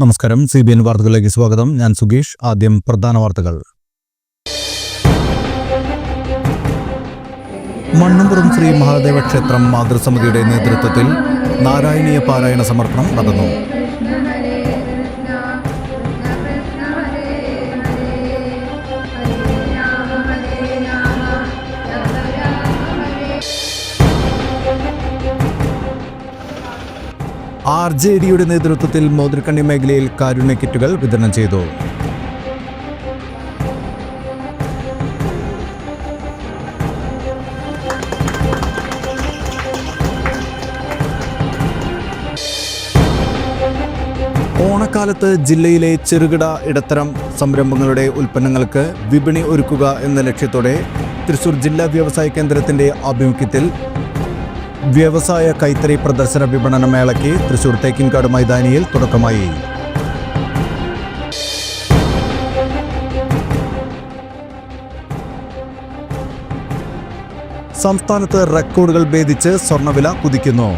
നമസ്കാരം. C B N വാർത്തകളിലേക്ക് സ്വാഗതം. ഞാൻ സുഗീഷ്. ആദ്യം പ്രധാന വാർത്തകൾ. മണ്ണുംപുറം ശ്രീ മഹാദേവ ക്ഷേത്രം മാതൃസമിതിയുടെ നേതൃത്വത്തിൽ നാരായണീയ പാരായണ സമർപ്പണം നടന്നു. ആർ ജെ ഡിയുടെ നേതൃത്വത്തിൽ മോതിരക്കണ്ണി മേഖലയിൽ കാരുണ്യ കിറ്റുകൾ വിതരണം ചെയ്തു. ഓണക്കാലത്ത് ജില്ലയിലെ ചെറുകിട ഇടത്തരം സംരംഭങ്ങളുടെ ഉൽപ്പന്നങ്ങൾക്ക് വിപണി ഒരുക്കുക എന്ന ലക്ഷ്യത്തോടെ തൃശൂർ ജില്ലാ വ്യവസായ കേന്ദ്രത്തിന്റെ ആഭിമുഖ്യത്തിൽ വ്യവസായ കൈത്തറി പ്രദർശന വിപണന മേളയ്ക്ക് തൃശൂർ തേക്കിൻകാട് മൈതാനിയിൽ തുടക്കമായി. സംസ്ഥാനത്ത് റെക്കോർഡുകൾ ഭേദിച്ച് സ്വർണവില കുതിക്കുന്നു.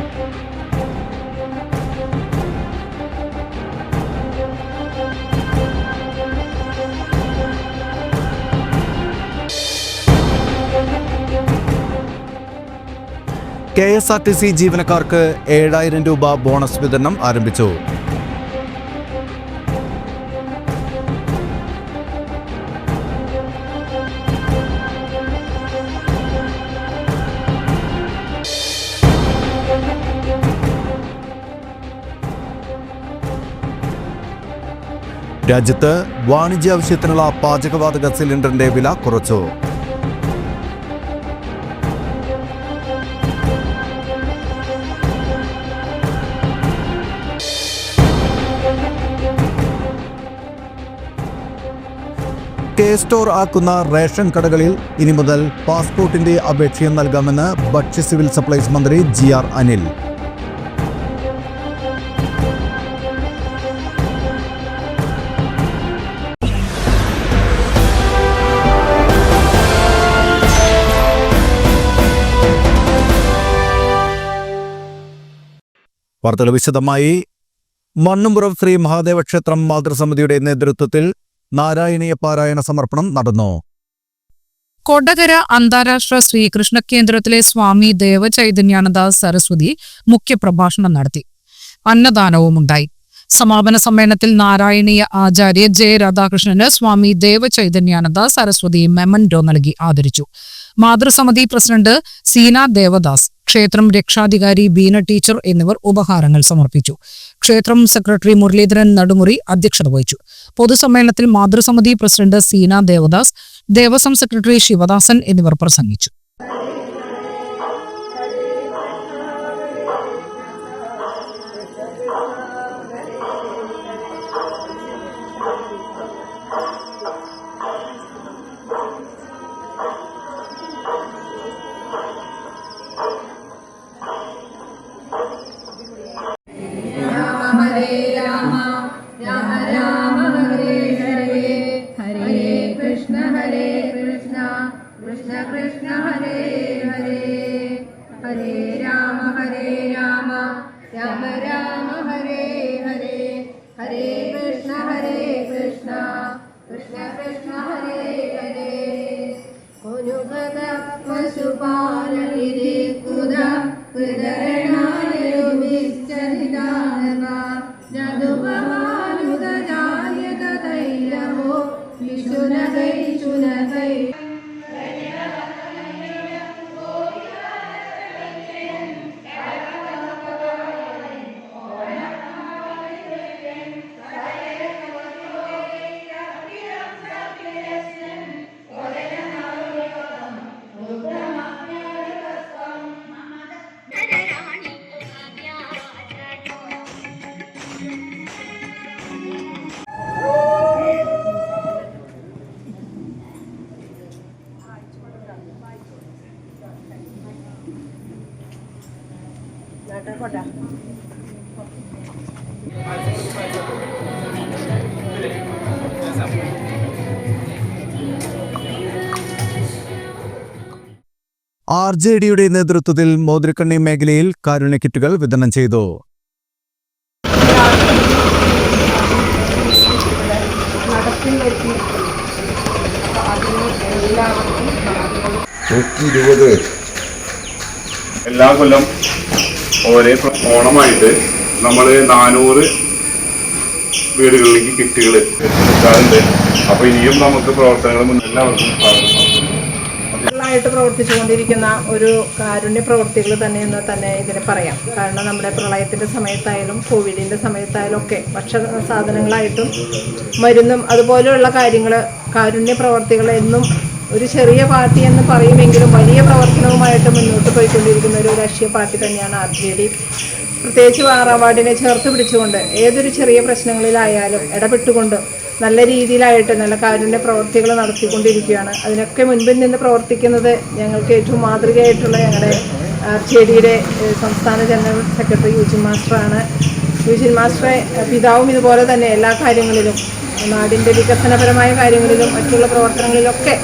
K S R T C ജീവനക്കാർക്ക് ഏഴായിരം രൂപ ബോണസ് വിതരണം ആരംഭിച്ചു. രാജ്യത്ത് വാണിജ്യ ആവശ്യത്തിനുള്ള പാചകവാതക സിലിണ്ടറിന്റെ വില കുറച്ചു. സ്റ്റോർ ആക്കുന്ന റേഷൻ കടകളിൽ ഇനി മുതൽ പാസ്പോർട്ടിന്റെ അപേക്ഷയും നൽകാമെന്ന് ഭക്ഷ്യ സിവിൽ സപ്ലൈസ് മന്ത്രി ജി ആർ അനിൽ. വാർത്തകൾ വിശദമായി. മണ്ണുംപുറം ശ്രീ മഹാദേവ ക്ഷേത്രം മാതൃസമിതിയുടെ നേതൃത്വത്തിൽ നാരായണീയ പാരായണ സമർപ്പണം നടന്നു. കൊടകര അന്താരാഷ്ട്ര ശ്രീകൃഷ്ണ കേന്ദ്രത്തിലെ സ്വാമി ദേവചൈതന്യാനന്ദ സരസ്വതി മുഖ്യപ്രഭാഷണം നടത്തി. അന്നദാനവും ഉണ്ടായി സമാപന സമ്മേളനത്തിൽ നാരായണീയ ആചാര്യ ജെ രാധാകൃഷ്ണന് സ്വാമി ദേവചൈതന്യാനന്ദ സരസ്വതി മെമൻഡോ നൽകി ആദരിച്ചു. മാതൃസമിതി പ്രസിഡന്റ് സീന ദേവദാസ് ക്ഷേത്രം രക്ഷാധികാരി ബീന ടീച്ചർ എന്നിവർ ഉപഹാരങ്ങൾ സമർപ്പിച്ചു. ക്ഷേത്രം സെക്രട്ടറി മുരളീധരൻ നടുമുറി അധ്യക്ഷത വഹിച്ചു. പൊതുസമ്മേളനത്തിൽ മാതൃസമിതി പ്രസിഡന്റ് സീന ദേവദാസ് ദേവസ്വം സെക്രട്ടറി ശിവദാസൻ എന്നിവർ പ്രസംഗിച്ചു. പശുപാലനിധി കുത ആർ ജെ ഡിയുടെ നേതൃത്വത്തിൽ മോതിരക്കണ്ണി മേഖലയിൽ കാരുണ്യ കിറ്റുകൾ വിതരണം ചെയ്തു. എല്ലാ കൊല്ലം ഒരേ ഓണമായിട്ട് നമ്മൾ നാനൂറ് വീടുകളിലേക്ക് കിറ്റുകൾ എത്തിക്കാറുണ്ട് അപ്പോൾ ഇനിയും നമുക്ക് പ്രവർത്തനങ്ങൾ സ്വാഗതം ായിട്ട് പ്രവർത്തിച്ചുകൊണ്ടിരിക്കുന്ന ഒരു കാരുണ്യ പ്രവർത്തികൾ തന്നെ എന്ന് തന്നെ ഇതിനെ പറയാം. കാരണം നമ്മുടെ പ്രളയത്തിന്റെ സമയത്തായാലും കോവിഡിന്റെ സമയത്തായാലും ഒക്കെ ഭക്ഷണ സാധനങ്ങളായിട്ടും മരുന്നും അതുപോലെയുള്ള കാര്യങ്ങൾ കാരുണ്യ പ്രവർത്തികൾ എന്നും ഒരു ചെറിയ പാർട്ടി എന്ന് പറയുമെങ്കിലും വലിയ പ്രവർത്തനവുമായിട്ട് മുന്നോട്ട് പോയിക്കൊണ്ടിരിക്കുന്ന ഒരു രാഷ്ട്രീയ പാർട്ടി തന്നെയാണ് ആർ ജെ ഡി. പ്രത്യേകിച്ച് വാറാവാർഡിനെ വാർഡിനെ ചേർത്ത് പിടിച്ചുകൊണ്ട് ഏതൊരു ചെറിയ പ്രശ്നങ്ങളിലായാലും ഇടപെട്ടുകൊണ്ട് നല്ല രീതിയിലായിട്ട് നല്ല കാരുണ്യ പ്രവർത്തികൾ നടത്തിക്കൊണ്ടിരിക്കുകയാണ്. അതിനൊക്കെ മുൻപിൽ നിന്ന് പ്രവർത്തിക്കുന്നത് ഞങ്ങൾക്ക് ഏറ്റവും മാതൃകയായിട്ടുള്ള ഞങ്ങളുടെ ആർ ജെ ഡിയുടെ സംസ്ഥാന ജനറൽ സെക്രട്ടറി യുജിൻ മാസ്റ്ററാണ്. യുജിൻ മാസ്റ്ററെ പിതാവും ഇതുപോലെ തന്നെ എല്ലാ കാര്യങ്ങളിലും നാടിന്റെ വികസനപരമായ കാര്യങ്ങളിലും മറ്റുള്ള പ്രവർത്തനങ്ങളിലൊക്കെ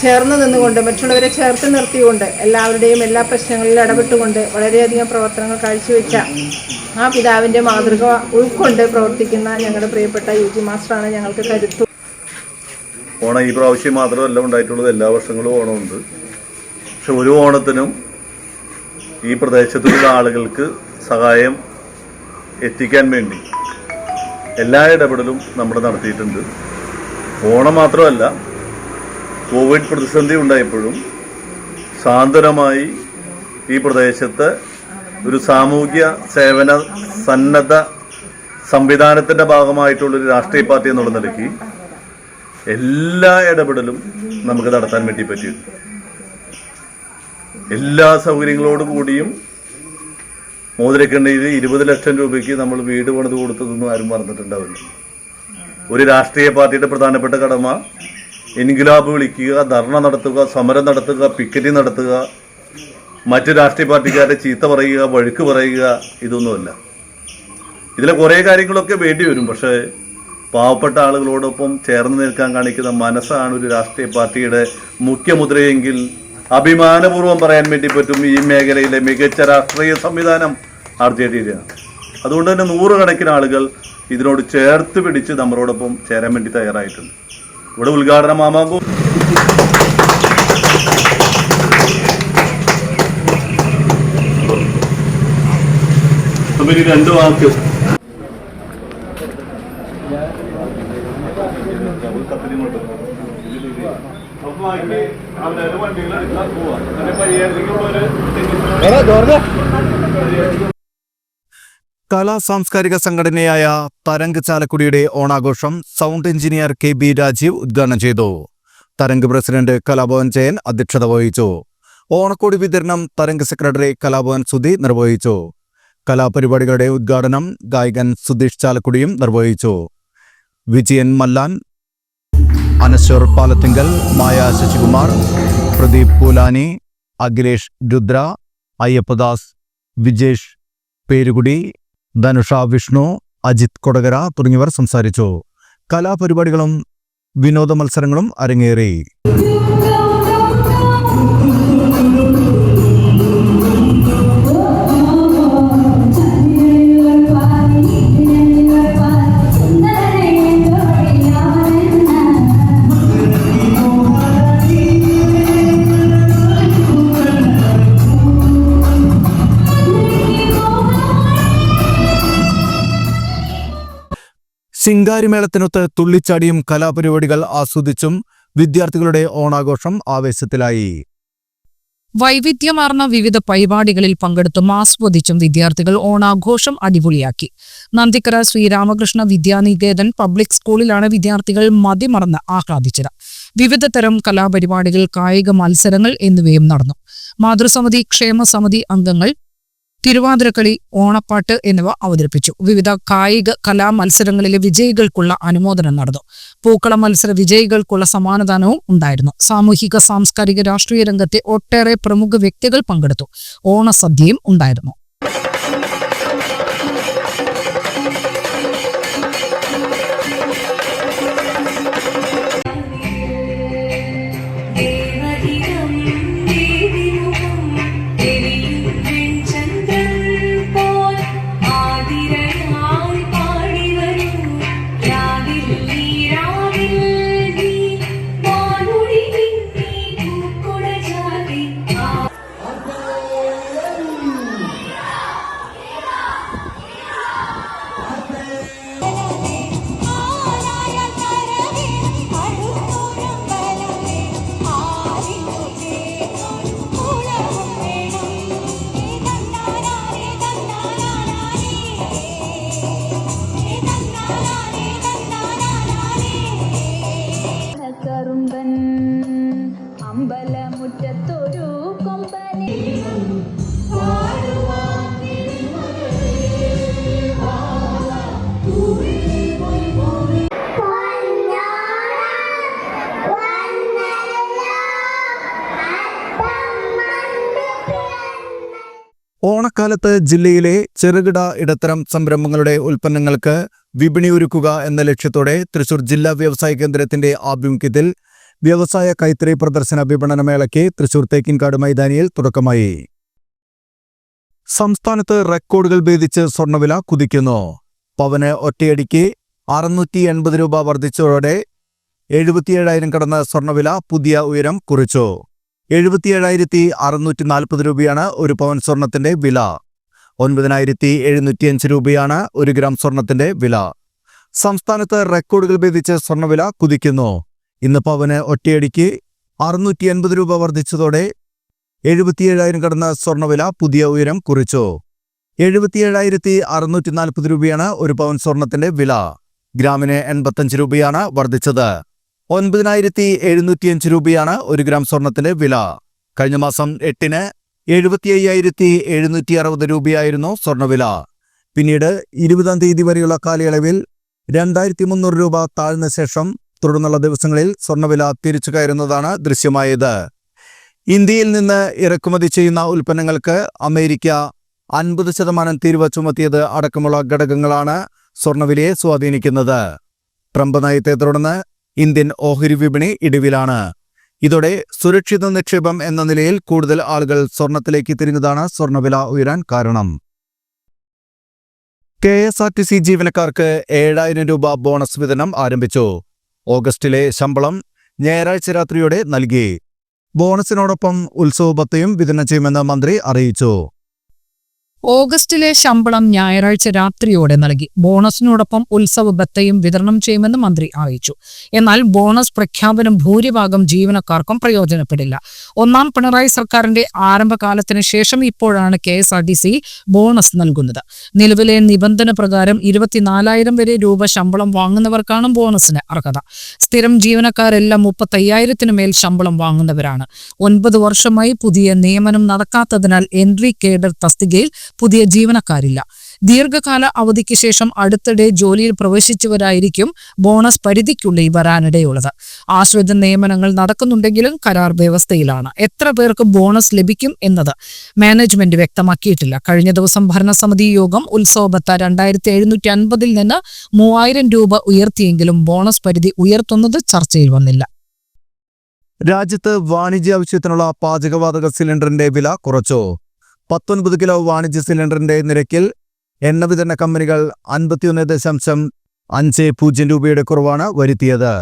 ചേർന്ന് നിന്നുകൊണ്ട് മറ്റുള്ളവരെ ചേർത്ത് നിർത്തിക്കൊണ്ട് എല്ലാവരുടെയും എല്ലാ പ്രശ്നങ്ങളിലും ഇടപെട്ടുകൊണ്ട് വളരെയധികം പ്രവർത്തനങ്ങൾ കാഴ്ചവെച്ച ആ പിതാവിന്റെ മാതൃക ഉൾക്കൊണ്ട് പ്രവർത്തിക്കുന്ന ഞങ്ങളുടെ പ്രിയപ്പെട്ട യു ജി മാസ്റ്ററാണ് ഞങ്ങൾക്ക് കരുത്തു. ഓണം ഈ പ്രാവശ്യം മാത്രമല്ല ഉണ്ടായിട്ടുള്ളത് എല്ലാ വർഷങ്ങളും ഓണമുണ്ട്. പക്ഷെ ഒരു ഓണത്തിനും ഈ പ്രദേശത്തുള്ള ആളുകൾക്ക് സഹായം എത്തിക്കാൻ വേണ്ടി എല്ലാ ഇടപെടലും നമ്മൾ നടത്തിയിട്ടുണ്ട്. ഓണം മാത്രമല്ല കോവിഡ് പ്രതിസന്ധി ഉണ്ടായപ്പോഴും സാന്ത്വനമായി ഈ പ്രദേശത്ത് ഒരു സാമൂഹ്യ സേവന സന്നദ്ധ സംവിധാനത്തിന്റെ ഭാഗമായിട്ടുള്ളൊരു രാഷ്ട്രീയ പാർട്ടി എന്നുള്ള നിലയ്ക്ക് എല്ലാ ഇടപെടലും നമുക്ക് നടത്താൻ വേണ്ടി പറ്റിയിട്ടുണ്ട്. എല്ലാ സൗകര്യങ്ങളോടും കൂടിയും മോതിരക്കണ്ണിയിൽ ഇരുപത് ലക്ഷം രൂപയ്ക്ക് നമ്മൾ വീട് പണിത് കൊടുത്തതൊന്നും ആരും മറന്നിട്ടുണ്ടാവില്ല ഒരു രാഷ്ട്രീയ പാർട്ടിയുടെ പ്രധാനപ്പെട്ട കടമ ഇൻഗുലാബ് വിളിക്കുക ധർണ നടത്തുക സമരം നടത്തുക പിക്കറ്റ് നടത്തുക മറ്റു രാഷ്ട്രീയ പാർട്ടിക്കാരെ ചീത്ത പറയുക വഴുക്ക് പറയുക ഇതൊന്നുമല്ല. ഇതിലെ കുറേ കാര്യങ്ങളൊക്കെ വേണ്ടി വരും പക്ഷേ പാവപ്പെട്ട ആളുകളോടൊപ്പം ചേർന്ന് നിൽക്കാൻ കാണിക്കുന്ന മനസ്സാണ് ഒരു രാഷ്ട്രീയ പാർട്ടിയുടെ മുഖ്യമുദ്രയെങ്കിൽ അഭിമാനപൂർവം പറയാൻ വേണ്ടി പറ്റും ഈ മേഖലയിലെ മികച്ച രാഷ്ട്രീയ സംവിധാനം ആർ ജെ അതുകൊണ്ട് തന്നെ നൂറുകണക്കിന് ആളുകൾ ഇതിനോട് ചേർത്ത് പിടിച്ച് നമ്മളോടൊപ്പം ചേരാൻ വേണ്ടി തയ്യാറായിട്ടുണ്ട്. ഇവിടെ ഉദ്ഘാടനം ആമാകും രണ്ട് വാക്ക് കലാ സാംസ്കാരിക സംഘടനയായ തരംഗ് ചാലക്കുടിയുടെ ഓണാഘോഷം sound engineer K B Rajeev ഉദ്ഘാടനം ചെയ്തു. തരംഗ് പ്രസിഡന്റ് കലാഭവൻ ജയൻ അധ്യക്ഷത വഹിച്ചു. ഓണക്കോടി വിതരണം തരംഗ് സെക്രട്ടറി കലാഭവൻ സുധി നിർവഹിച്ചു. കലാപരിപാടികളുടെ ഉദ്ഘാടനം ഗായകൻ സുധീഷ് ചാലക്കുടിയും നിർവഹിച്ചു. വിജയൻ മല്ലാൻ അനശ്വർ പാലത്തിങ്കൽ മായ ശശികുമാർ പ്രദീപ് പൂലാനി അഖിലേഷ് രുദ്ര അയ്യപ്പദാസ് വിജേഷ് പേരുകുടി ധനുഷ വിഷ്ണു അജിത് കൊടകര തുടങ്ങിയവർ സംസാരിച്ചു. കലാപരിപാടികളും വിനോദ മത്സരങ്ങളും അരങ്ങേറി. ശിങ്കാരിമേളത്തിനൊത്ത് തുള്ളിച്ചാടിയും കലാപരിപാടികൾ ആസ്വദിച്ചും വിദ്യാർത്ഥികളുടെ ഓണാഘോഷം ആവേശത്തിലായി. വൈവിധ്യമാർന്ന വിവിധ പരിപാടികളിൽ പങ്കെടുത്തും ആസ്വദിച്ചും വിദ്യാർത്ഥികൾ ഓണാഘോഷം അടിപൊളിയാക്കി. നന്ദിക്കര ശ്രീരാമകൃഷ്ണ വിദ്യാനികേതൻ പബ്ലിക് സ്കൂളിലാണ് വിദ്യാർത്ഥികൾ മതിമറന്ന് ആഹ്ലാദിച്ചത്. വിവിധ തരം കലാപരിപാടികൾ കായിക മത്സരങ്ങൾ എന്നിവയും നടന്നു. മാതൃസമിതി ക്ഷേമ സമിതി അംഗങ്ങൾ തിരുവാതിരക്കളി ഓണപ്പാട്ട് എന്നിവ അവതരിപ്പിച്ചു. വിവിധ കായിക കലാ മത്സരങ്ങളിലെ വിജയികൾക്കുള്ള അനുമോദനം നടന്നു. പൂക്കള മത്സര വിജയികൾക്കുള്ള സമ്മാനദാനവും ഉണ്ടായിരുന്നു. സാമൂഹിക സാംസ്കാരിക രാഷ്ട്രീയ രംഗത്തെ ഒട്ടേറെ പ്രമുഖ വ്യക്തികൾ പങ്കെടുത്തു. ഓണസദ്യയും ഉണ്ടായിരുന്നു. ഓണക്കാലത്ത് ജില്ലയിലെ ചെറുകിട ഇടത്തരം സംരംഭങ്ങളുടെ ഉൽപ്പന്നങ്ങൾക്ക് വിപണി ഒരുക്കുക എന്ന ലക്ഷ്യത്തോടെ തൃശൂർ ജില്ലാ വ്യവസായ കേന്ദ്രത്തിന്റെ ആഭിമുഖ്യത്തിൽ വ്യവസായ കൈത്തറി പ്രദർശന വിപണന മേളയ്ക്ക് തൃശൂർ തേക്കിൻകാട് മൈതാനിയിൽ തുടക്കമായി. സംസ്ഥാനത്ത് റെക്കോർഡുകൾ ഭേദിച്ച് സ്വർണവില കുതിക്കുന്നു. പവന് ഒറ്റയടിക്ക് അറുന്നൂറ്റി എൺപത് രൂപ വർദ്ധിച്ചതോടെ എഴുപത്തിയേഴായിരം കടന്ന സ്വർണവില പുതിയ ഉയരം കുറിച്ചു. എഴുപത്തിയേഴായിരത്തി അറുന്നൂറ്റി നാൽപ്പത് രൂപയാണ് ഒരു പവൻ സ്വർണത്തിന്റെ വില. ഒൻപതിനായിരത്തി എഴുന്നൂറ്റിയഞ്ച് രൂപയാണ് ഒരു ഗ്രാം സ്വർണത്തിന്റെ വില. സംസ്ഥാനത്ത് റെക്കോർഡുകൾ ഭേദിച്ച് സ്വർണവില കുതിക്കുന്നു. ഇന്ന് പവന് ഒറ്റയടിക്ക് അറുന്നൂറ്റി എൺപത് രൂപ വർദ്ധിച്ചതോടെ എഴുപത്തിയേഴായിരം കടന്ന സ്വർണവില പുതിയ ഉയരം കുറിച്ചു. എഴുപത്തിയേഴായിരത്തി അറുന്നൂറ്റി നാൽപ്പത് രൂപയാണ് ഒരു പവൻ സ്വർണത്തിന്റെ വില. ഗ്രാമിന് എൺപത്തഞ്ച് രൂപയാണ് വർദ്ധിച്ചത്. ഒൻപതിനായിരത്തി എഴുന്നൂറ്റിയഞ്ച് രൂപയാണ് ഒരു ഗ്രാം സ്വർണത്തിന്റെ വില. കഴിഞ്ഞ മാസം എട്ടിന് എഴുപത്തി അയ്യായിരത്തി എഴുന്നൂറ്റി അറുപത് രൂപയായിരുന്നു സ്വർണവില പിന്നീട് ഇരുപതാം തീയതി വരെയുള്ള കാലയളവിൽ രണ്ടായിരത്തി മുന്നൂറ് രൂപ താഴ്ന്ന ശേഷം തുടർന്നുള്ള ദിവസങ്ങളിൽ സ്വർണവില തിരിച്ചു കയറുന്നതാണ് ദൃശ്യമായത്. ഇന്ത്യയിൽ നിന്ന് ഇറക്കുമതി ചെയ്യുന്ന ഉൽപ്പന്നങ്ങൾക്ക് അമേരിക്ക അൻപത് ശതമാനം തീരുവ ചുമത്തിയത് അടക്കമുള്ള ഘടകങ്ങളാണ് സ്വർണവിലയെ സ്വാധീനിക്കുന്നത്. ട്രംപ് നയത്തെ തുടർന്ന് ഇന്ത്യൻ ഓഹരി വിപണി ഇടിവിലാണ്. ഇതോടെ സുരക്ഷിത നിക്ഷേപം എന്ന നിലയിൽ കൂടുതൽ ആളുകൾ സ്വർണത്തിലേക്ക് തിരിഞ്ഞതാണ് സ്വർണവില ഉയരാൻ കാരണം. K S R T C ജീവനക്കാർക്ക് ഏഴായിരം രൂപ ബോണസ് വിതരണം ആരംഭിച്ചു. ഓഗസ്റ്റിലെ ശമ്പളം ഞായറാഴ്ച രാത്രിയോടെ നൽകി. ബോണസിനോടൊപ്പം ഉത്സവബത്തയും വിതരണം ചെയ്യുമെന്ന് മന്ത്രി അറിയിച്ചു. ഓഗസ്റ്റിലെ ശമ്പളം ഞായറാഴ്ച രാത്രിയോടെ നൽകി. ബോണസിനോടൊപ്പം ഉത്സവ ബത്തയും വിതരണം ചെയ്യുമെന്ന് മന്ത്രി അറിയിച്ചു. എന്നാൽ ബോണസ് പ്രഖ്യാപനം ഭൂരിഭാഗം ജീവനക്കാർക്കും പ്രയോജനപ്പെടില്ല. ഒന്നാം പിണറായി സർക്കാരിന്റെ ആരംഭകാലത്തിന് ശേഷം ഇപ്പോഴാണ് കെ ബോണസ് നൽകുന്നത്. നിലവിലെ നിബന്ധന പ്രകാരം ഇരുപത്തിനാലായിരം വരെ രൂപ ശമ്പളം വാങ്ങുന്നവർക്കാണ് ബോണസിന് അർഹത. സ്ഥിരം ജീവനക്കാരെല്ലാം മുപ്പത്തയ്യായിരത്തിനു മേൽ ശമ്പളം വാങ്ങുന്നവരാണ്. ഒൻപത് വർഷമായി പുതിയ നിയമനം നടക്കാത്തതിനാൽ എൻട്രി കേഡർ തസ്തികയിൽ പുതിയ ജീവനക്കാരില്ല. ദീർഘകാല അവധിക്ക് ശേഷം അടുത്തിടെ ജോലിയിൽ പ്രവേശിച്ചവരായിരിക്കും ബോണസ് പരിധിക്കുള്ളിൽ വരാനിടയുള്ളത്. ആശ്രിത നിയമനങ്ങൾ നടക്കുന്നുണ്ടെങ്കിലും കരാർ വ്യവസ്ഥയിലാണ്. എത്ര പേർക്ക് ബോണസ് ലഭിക്കും എന്നത് മാനേജ്മെന്റ് വ്യക്തമാക്കിയിട്ടില്ല. കഴിഞ്ഞ ദിവസം ഭരണസമിതി യോഗം ഉത്സവബത്ത രണ്ടായിരത്തി എഴുന്നൂറ്റി അൻപതിൽ നിന്ന് മൂവായിരം രൂപ ഉയർത്തിയെങ്കിലും ബോണസ് പരിധി ഉയർത്തുന്നത് ചർച്ചയിൽ വന്നില്ല. രാജ്യത്ത് വാണിജ്യ ആവശ്യത്തിനുള്ള പാചകവാതക സിലിണ്ടറിന്റെ വില കുറച്ചു? പത്തൊൻപത് കിലോ വാണിജ്യ സിലിണ്ടറിന്റെ നിരക്കിൽ എണ്ണ വിതരണ കമ്പനികൾ അൻപത്തിയൊന്ന് ദശാംശം അഞ്ച് പൂജ്യം രൂപയുടെ കുറവാണ് വരുത്തിയത്.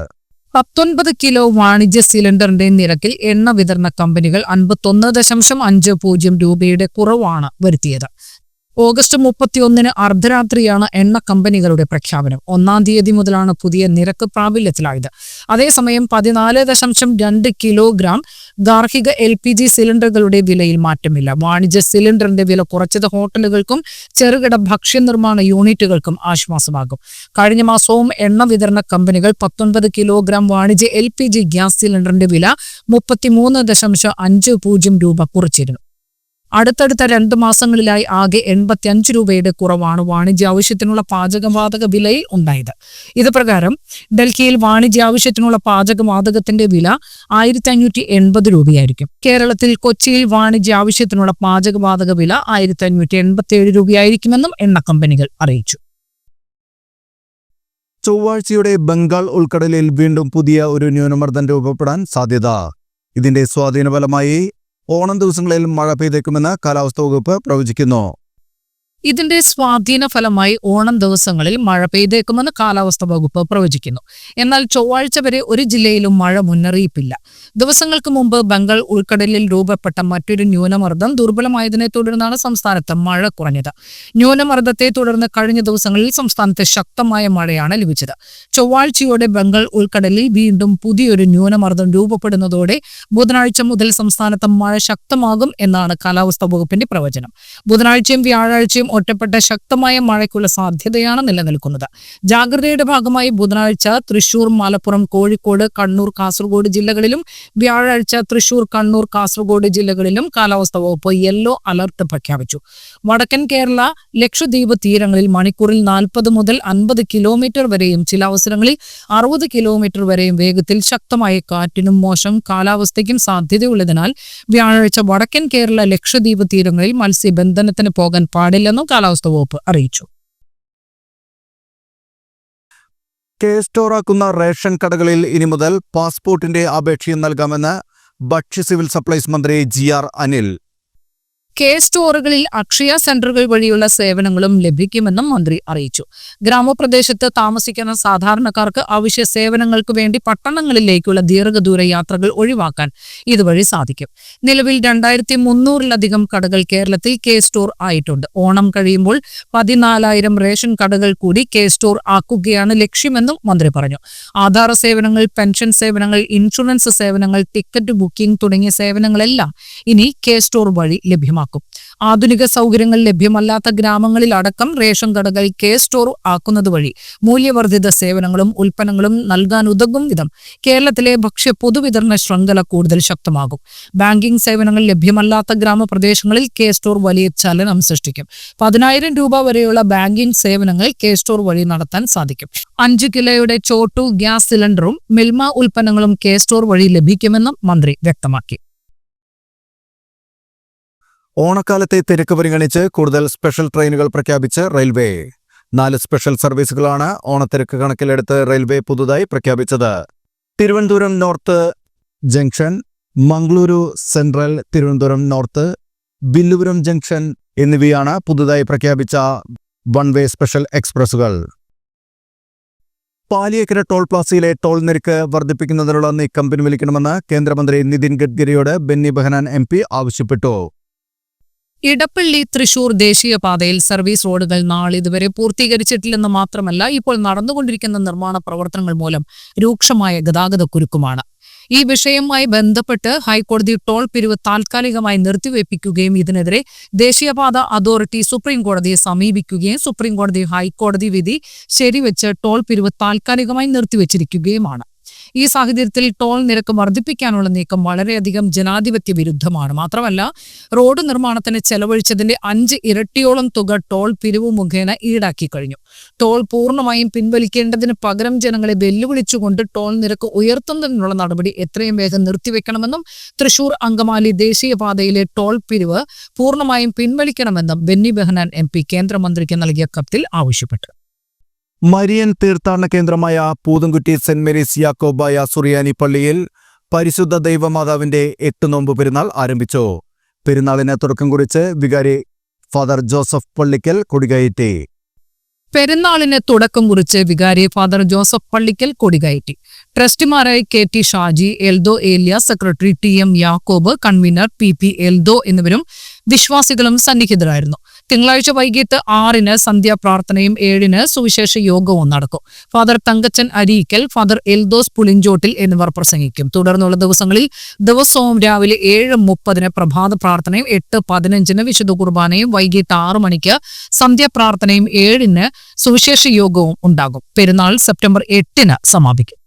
പത്തൊൻപത് കിലോ വാണിജ്യ സിലിണ്ടറിന്റെ നിരക്കിൽ എണ്ണ വിതരണ കമ്പനികൾ അൻപത്തൊന്ന് ദശാംശം അഞ്ച് പൂജ്യം രൂപയുടെ കുറവാണ് വരുത്തിയത്. ഓഗസ്റ്റ് മുപ്പത്തിയൊന്നിന് അർദ്ധരാത്രിയാണ് എണ്ണ കമ്പനികളുടെ പ്രഖ്യാപനം. ഒന്നാം തീയതി മുതലാണ് പുതിയ നിരക്ക് പ്രാബല്യത്തിലായത്. അതേസമയം പതിനാല് ദശാംശം രണ്ട് കിലോഗ്രാം ഗാർഹിക എൽ പി ജി സിലിണ്ടറുകളുടെ വിലയിൽ മാറ്റമില്ല. വാണിജ്യ സിലിണ്ടറിന്റെ വില കുറച്ചത് ഹോട്ടലുകൾക്കും ചെറുകിട ഭക്ഷ്യ നിർമ്മാണ യൂണിറ്റുകൾക്കും ആശ്വാസമാകും. കഴിഞ്ഞ മാസവും എണ്ണ വിതരണ കമ്പനികൾ പത്തൊൻപത് കിലോഗ്രാം വാണിജ്യ എൽ പി ജി ഗ്യാസ് സിലിണ്ടറിന്റെ വില മുപ്പത്തിമൂന്ന് ദശാംശം അഞ്ച് പൂജ്യം രൂപ കുറച്ചിരുന്നു. അടുത്തടുത്ത രണ്ട് മാസങ്ങളിലായി ആകെ എൺപത്തിയഞ്ച് രൂപയുടെ കുറവാണ് വാണിജ്യ ആവശ്യത്തിനുള്ള പാചകവാതക വിലയിൽ ഉണ്ടായത്. ഇത് പ്രകാരം ഡൽഹിയിൽ വാണിജ്യ ആവശ്യത്തിനുള്ള പാചകവാതകത്തിന്റെ വില ആയിരത്തി അഞ്ഞൂറ്റി എൺപത് രൂപയായിരിക്കും. കേരളത്തിൽ കൊച്ചിയിൽ വാണിജ്യ ആവശ്യത്തിനുള്ള പാചകവാതക വില ആയിരത്തി അഞ്ഞൂറ്റി എൺപത്തിയേഴ് രൂപയായിരിക്കുമെന്നും എണ്ണ കമ്പനികൾ അറിയിച്ചു. ചൊവ്വാഴ്ചയുടെ ബംഗാൾ ഉൾക്കടലിൽ വീണ്ടും പുതിയ ഒരു ന്യൂനമർദ്ദം രൂപപ്പെടാൻ സാധ്യത. ഇതിന്റെ സ്വാധീന ഫലമായി ഓണം ദിവസങ്ങളിൽ മഴ പെയ്തേക്കുമെന്ന് കാലാവസ്ഥാ വകുപ്പ് പ്രവചിക്കുന്നു. ഇതിന്റെ സ്വാധീന ഫലമായി ഓണം ദിവസങ്ങളിൽ മഴ പെയ്തേക്കുമെന്ന് കാലാവസ്ഥാ വകുപ്പ് പ്രവചിക്കുന്നു. എന്നാൽ ചൊവ്വാഴ്ച വരെ ഒരു ജില്ലയിലും മഴ മുന്നറിയിപ്പില്ല. ദിവസങ്ങൾക്ക് മുമ്പ് ബംഗാൾ ഉൾക്കടലിൽ രൂപപ്പെട്ട മറ്റൊരു ന്യൂനമർദ്ദം ദുർബലമായതിനെ തുടർന്നാണ് സംസ്ഥാനത്ത് മഴ കുറഞ്ഞത്. ന്യൂനമർദ്ദത്തെ തുടർന്ന് കഴിഞ്ഞ ദിവസങ്ങളിൽ സംസ്ഥാനത്ത് ശക്തമായ മഴയാണ് ലഭിച്ചത്. ചൊവ്വാഴ്ചയോടെ ബംഗാൾ ഉൾക്കടലിൽ വീണ്ടും പുതിയൊരു ന്യൂനമർദ്ദം രൂപപ്പെടുന്നതോടെ ബുധനാഴ്ച മുതൽ സംസ്ഥാനത്ത് മഴ ശക്തമാകും എന്നാണ് കാലാവസ്ഥാ വകുപ്പിന്റെ പ്രവചനം. ബുധനാഴ്ചയും വ്യാഴാഴ്ചയും ഒറ്റപ്പെട്ട ശക്തമായ മഴയ്ക്കുള്ള സാധ്യതയാണ് നിലനിൽക്കുന്നത്. ജാഗ്രതയുടെ ഭാഗമായി ബുധനാഴ്ച തൃശൂർ മലപ്പുറം കോഴിക്കോട് കണ്ണൂർ കാസർഗോഡ് ജില്ലകളിലും വ്യാഴാഴ്ച തൃശൂർ കണ്ണൂർ കാസർഗോഡ് ജില്ലകളിലും കാലാവസ്ഥാ വകുപ്പ് യെല്ലോ അലർട്ട് പ്രഖ്യാപിച്ചു. വടക്കൻ കേരള ലക്ഷദ്വീപ് തീരങ്ങളിൽ മണിക്കൂറിൽ നാൽപ്പത് മുതൽ അൻപത് കിലോമീറ്റർ വരെയും ചില അവസരങ്ങളിൽ അറുപത് കിലോമീറ്റർ വരെയും വേഗത്തിൽ ശക്തമായ കാറ്റിനും മോശം കാലാവസ്ഥയ്ക്കും സാധ്യതയുള്ളതിനാൽ വ്യാഴാഴ്ച വടക്കൻ കേരള ലക്ഷദ്വീപ് തീരങ്ങളിൽ മത്സ്യബന്ധനത്തിന് പോകാൻ പാടില്ലെന്നും കാലാവസ്ഥാ വകുപ്പ് അറിയിച്ചു. കെ സ്റ്റോറാക്കുന്ന റേഷൻ കടകളിൽ ഇനി മുതൽ പാസ്പോർട്ടിന്റെ അപേക്ഷയും നൽകാമെന്ന് ഭക്ഷ്യ സിവിൽ സപ്ലൈസ് മന്ത്രി ജി ആർ അനിൽ. കെ സ്റ്റോറുകളിൽ അക്ഷയ സെന്ററുകൾ വഴിയുള്ള സേവനങ്ങളും ലഭിക്കുമെന്നും മന്ത്രി അറിയിച്ചു. ഗ്രാമപ്രദേശത്ത് താമസിക്കുന്ന സാധാരണക്കാർക്ക് അവശ്യ സേവനങ്ങൾക്ക് വേണ്ടി പട്ടണങ്ങളിലേക്കുള്ള ദീർഘദൂര യാത്രകൾ ഒഴിവാക്കാൻ ഇതുവഴി സാധിക്കും. നിലവിൽ രണ്ടായിരത്തി മുന്നൂറിലധികം കടകൾ കേരളത്തിൽ കെ സ്റ്റോർ ആയിട്ടുണ്ട്. ഓണം കഴിയുമ്പോൾ പതിനാലായിരം റേഷൻ കടകൾ കൂടി കെ സ്റ്റോർ ആക്കുകയാണ് ലക്ഷ്യമെന്നും മന്ത്രി പറഞ്ഞു. ആധാർ സേവനങ്ങൾ പെൻഷൻ സേവനങ്ങൾ ഇൻഷുറൻസ് സേവനങ്ങൾ ടിക്കറ്റ് ബുക്കിംഗ് തുടങ്ങിയ സേവനങ്ങളെല്ലാം ഇനി കെ സ്റ്റോർ വഴി ലഭ്യമാക്കും. ആധുനിക സൗകര്യങ്ങൾ ലഭ്യമല്ലാത്ത ഗ്രാമങ്ങളിൽ അടക്കം റേഷൻ കടകൾ കെ സ്റ്റോർ ആക്കുന്നത് വഴി മൂല്യവർദ്ധിത സേവനങ്ങളും ഉൽപ്പന്നങ്ങളും നൽകാൻ ഉതകും വിധം കേരളത്തിലെ ഭക്ഷ്യ പൊതുവിതരണ ശൃംഖല കൂടുതൽ ശക്തമാകും. ബാങ്കിംഗ് സേവനങ്ങൾ ലഭ്യമല്ലാത്ത ഗ്രാമപ്രദേശങ്ങളിൽ കെ സ്റ്റോർ വലിയ ചലനം സൃഷ്ടിക്കും. പതിനായിരം രൂപ വരെയുള്ള ബാങ്കിംഗ് സേവനങ്ങൾ കെ സ്റ്റോർ വഴി നടത്താൻ സാധിക്കും. അഞ്ച് കിലോയുടെ ചോട്ടു ഗ്യാസ് സിലിണ്ടറും മിൽമ ഉൽപ്പന്നങ്ങളും കെ സ്റ്റോർ വഴി ലഭിക്കുമെന്നും മന്ത്രി വ്യക്തമാക്കി. ഓണക്കാലത്തെ തിരക്ക് പരിഗണിച്ച് കൂടുതൽ സ്പെഷ്യൽ ട്രെയിനുകൾ പ്രഖ്യാപിച്ച് റെയിൽവേ. നാല് സ്പെഷ്യൽ സർവീസുകളാണ് ഓണത്തിരക്ക് കണക്കിലെടുത്ത് റെയിൽവേ പുതുതായി പ്രഖ്യാപിച്ചത്. Thiruvananthapuram north junction Mangaluru central Thiruvananthapuram north Villupuram junction എന്നിവയാണ് പുതുതായി പ്രഖ്യാപിച്ച വൺ വേ സ്പെഷ്യൽ എക്സ്പ്രസുകൾ പാലിയേക്കര ടോൾ പ്ലാസയിലെ ടോൾ നിരക്ക് വർദ്ധിപ്പിക്കുന്നതിനുള്ള നീക്കം പിൻവലിക്കണമെന്ന് കേന്ദ്രമന്ത്രി നിതിൻ ഗഡ്കരിയോട് ബെന്നി ബെഹനാൻ എം ആവശ്യപ്പെട്ടു. ഇടപ്പള്ളി തൃശൂർ ദേശീയപാതയിൽ സർവീസ് റോഡുകൾ നാളെ ഇതുവരെ പൂർത്തീകരിച്ചിട്ടില്ലെന്ന് മാത്രമല്ല ഇപ്പോൾ നടന്നുകൊണ്ടിരിക്കുന്ന നിർമ്മാണ പ്രവർത്തനങ്ങൾ മൂലം രൂക്ഷമായ ഗതാഗത കുരുക്കുമാണ്. ഈ വിഷയവുമായി ബന്ധപ്പെട്ട് ഹൈക്കോടതി ടോൾ പിരിവ് താൽക്കാലികമായി നിർത്തിവെപ്പിക്കുകയും ഇതിനെതിരെ ദേശീയപാത അതോറിറ്റി സുപ്രീം കോടതിയെ സമീപിക്കുകയും സുപ്രീം കോടതി ഹൈക്കോടതി വിധി ശരിവെച്ച് ടോൾ പിരിവ് താൽക്കാലികമായി നിർത്തിവെച്ചിരിക്കുകയുമാണ്. ഈ സാഹചര്യത്തിൽ ടോൾ നിരക്ക് വർദ്ധിപ്പിക്കാനുള്ള നീക്കം വളരെയധികം ജനാധിപത്യ വിരുദ്ധമാണ്. മാത്രമല്ല റോഡ് നിർമ്മാണത്തിന് ചെലവഴിച്ചതിന്റെ അഞ്ച് ഇരട്ടിയോളം തുക ടോൾ പിരിവ് മുഖേന ഈടാക്കി കഴിഞ്ഞു. ടോൾ പൂർണമായും പിൻവലിക്കേണ്ടതിന് പകരം ജനങ്ങളെ വെല്ലുവിളിച്ചുകൊണ്ട് ടോൾ നിരക്ക് ഉയർത്തുന്നതിനുള്ള നടപടി എത്രയും വേഗം നിർത്തിവെക്കണമെന്നും തൃശൂർ അങ്കമാലി ദേശീയപാതയിലെ ടോൾ പിരിവ് പൂർണമായും പിൻവലിക്കണമെന്നും ബെന്നി ബെഹനാൻ എം കേന്ദ്രമന്ത്രിക്ക് നൽകിയ കത്തിൽ ആവശ്യപ്പെട്ടു. മരിയൻ തീർത്ഥാടന കേന്ദ്രമായ പൂതൻകുറ്റി സെന്റ് മേരീസ് യാക്കോബായ സുറിയാനി പള്ളിയിൽ പരിശുദ്ധ ദൈവമാതാവിന്റെ എട്ട് നോമ്പ് പെരുന്നാൾ ആരംഭിച്ചു. പെരുന്നാളിനെ തുടക്കം കുറിച്ച് വികാരി ഫാദർ ജോസഫ് പള്ളിക്കൽ കൊടികയറ്റി. പെരുന്നാളിന് തുടക്കം കുറിച്ച് വികാരി ഫാദർ ജോസഫ് പള്ളിക്കൽ കൊടികയറ്റി. ട്രസ്റ്റിമാരായി K T Shaji Eldho Elia secretary T M Yakob convener P P Eldho എന്നിവരും വിശ്വാസികളും സന്നിഹിതരായിരുന്നു. തിങ്കളാഴ്ച വൈകിട്ട് ആറിന് സന്ധ്യാപ്രാർത്ഥനയും ഏഴിന് സുവിശേഷ യോഗവും നടക്കും. ഫാദർ തങ്കച്ചൻ അരീക്കൽ ഫാദർ എൽദോസ് പുളിഞ്ചോട്ടിൽ എന്നിവർ പ്രസംഗിക്കും. തുടർന്നുള്ള ദിവസങ്ങളിൽ ദിവസവും രാവിലെ ഏഴ് മുപ്പതിന് പ്രഭാത പ്രാർത്ഥനയും എട്ട് പതിനഞ്ചിന് വിശുദ്ധ കുർബാനയും വൈകിട്ട് ആറു മണിക്ക് സന്ധ്യാപ്രാർത്ഥനയും ഏഴിന് സുവിശേഷ യോഗവും ഉണ്ടാകും. പെരുന്നാൾ സെപ്റ്റംബർ എട്ടിന് സമാപിക്കും.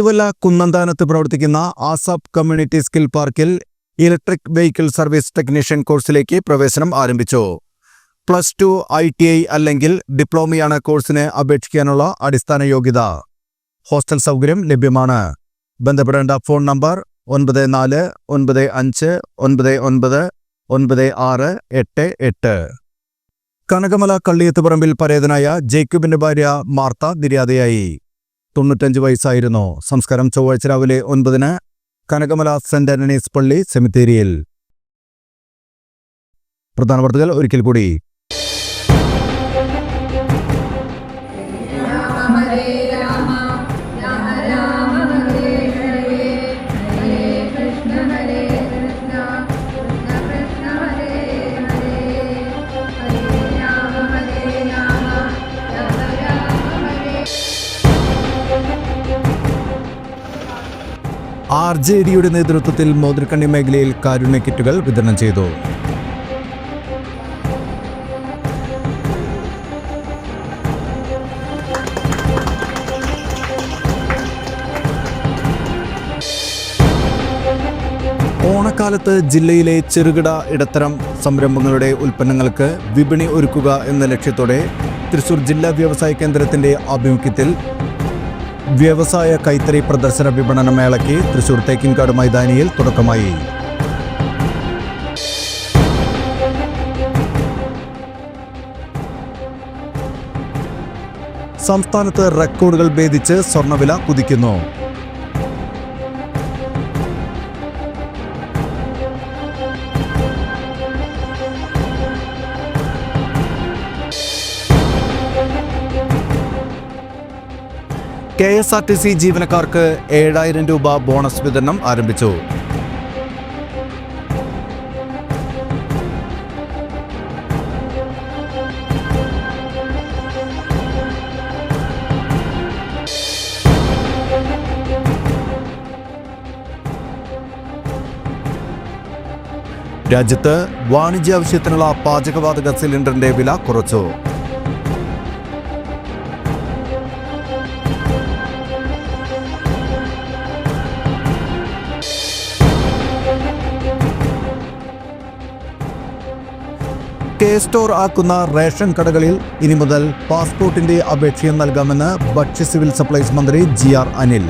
തിരുവല്ല കുന്നന്താനത്ത് പ്രവർത്തിക്കുന്ന ആസാബ് കമ്മ്യൂണിറ്റി സ്കിൽ പാർക്കിൽ ഇലക്ട്രിക് വെഹിക്കിൾ സർവീസ് ടെക്നീഷ്യൻ കോഴ്സിലേക്ക് പ്രവേശനം ആരംഭിച്ചു. Plus two I T I അല്ലെങ്കിൽ ഡിപ്ലോമയാണ് കോഴ്സിന് അപേക്ഷിക്കാനുള്ള അടിസ്ഥാന യോഗ്യത. ഹോസ്റ്റൽ സൗകര്യം ലഭ്യമാണ്. ബന്ധപ്പെടേണ്ട ഫോൺ നമ്പർ ഒൻപത് നാല് ഒൻപത് അഞ്ച് ഒൻപത് ഒൻപത് ഒൻപത് ആറ് എട്ട് എട്ട്. കനകമല കള്ളിയത്തുപറമ്പിൽ പരേതനായ ജേക്കബിന്റെ ഭാര്യ മാർത്ത നിര്യാതയായി. തൊണ്ണൂറ്റഞ്ച് വയസ്സായിരുന്നു. സംസ്കാരം ചൊവ്വാഴ്ച രാവിലെ ഒൻപതിന് കനകമല സെന്റ് ആന്റണീസ് പള്ളി സെമിത്തേരിയിൽ. പ്രധാന വാർത്തകൾ ഒരിക്കൽ കൂടി. ആർ ജെ ഡിയുടെ നേതൃത്വത്തിൽ മോതിരക്കണ്ണി മേഖലയിൽ കാരുണ്യ കിറ്റുകൾ വിതരണം ചെയ്തു. ഓണക്കാലത്ത് ജില്ലയിലെ ചെറുകിട ഇടത്തരം സംരംഭങ്ങളുടെ ഉൽപ്പന്നങ്ങൾക്ക് വിപണി ഒരുക്കുക എന്ന ലക്ഷ്യത്തോടെ തൃശൂർ ജില്ലാ വ്യവസായ കേന്ദ്രത്തിന്റെ ആഭിമുഖ്യത്തിൽ വ്യവസായ കൈത്തറി പ്രദർശന വിപണന മേളയ്ക്ക് തൃശൂർ തേക്കിൻകാട് മൈതാനിയിൽ തുടക്കമായി. സംസ്ഥാനത്ത് റെക്കോർഡുകൾ ഭേദിച്ച് സ്വർണവില കുതിക്കുന്നു. K S R T C ജീവനക്കാർക്ക് ഏഴായിരം രൂപ ബോണസ് വിതരണം ആരംഭിച്ചു. രാജ്യത്ത് വാണിജ്യാവശ്യത്തിനുള്ള പാചകവാതക സിലിണ്ടറിന്റെ വില കുറച്ചു. കെ സ്റ്റോർ ആക്കുന്ന റേഷൻ കടകളിൽ ഇനി മുതൽ പാസ്പോർട്ടിന്റെ അപേക്ഷയും നൽകാമെന്ന് ഭക്ഷ്യ സിവിൽ സപ്ലൈസ് മന്ത്രി ജി ആർ അനിൽ.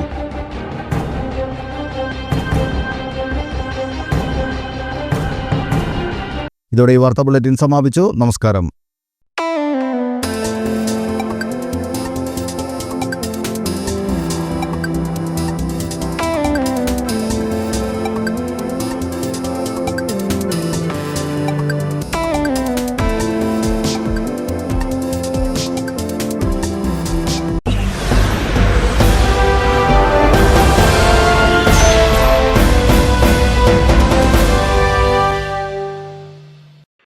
ഇതോടെ ഈ വാർത്താ ബുള്ളറ്റിൻ സമാപിച്ചു. നമസ്കാരം.